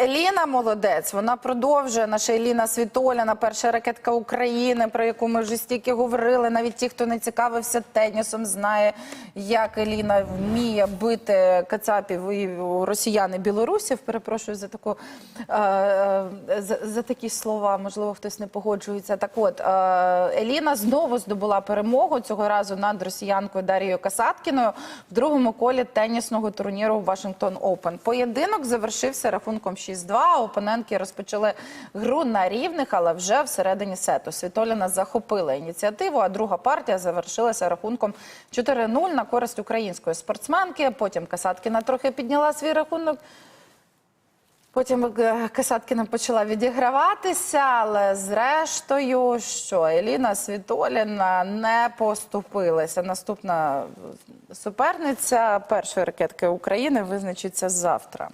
Еліна молодець. Вона продовжує наша Еліна Світоляна, перша ракетка України, про яку ми вже стільки говорили. Навіть ті, хто не цікавився тенісом, знає, як Еліна вміє бити кацапів і росіян і білорусів. Перепрошую за таку е, е, за, за такі слова. Можливо, хтось не погоджується. Так, от е, Еліна знову здобула перемогу цього разу над росіянкою Дарією Касаткіною в другому колі тенісного турніру Вашингтон Оупен. Поєдинок завершився рахунком 6-2. Опонентки розпочали гру на рівних, але вже всередині сету. Світоліна захопила ініціативу, а друга партія завершилася рахунком 4-0 на користь української спортсменки. Потім Касаткіна трохи підняла свій рахунок. Потім е, Касаткіна почала відіграватися, але зрештою, що Еліна Світоліна не поступилася. Наступна суперниця першої ракетки України визначиться завтра.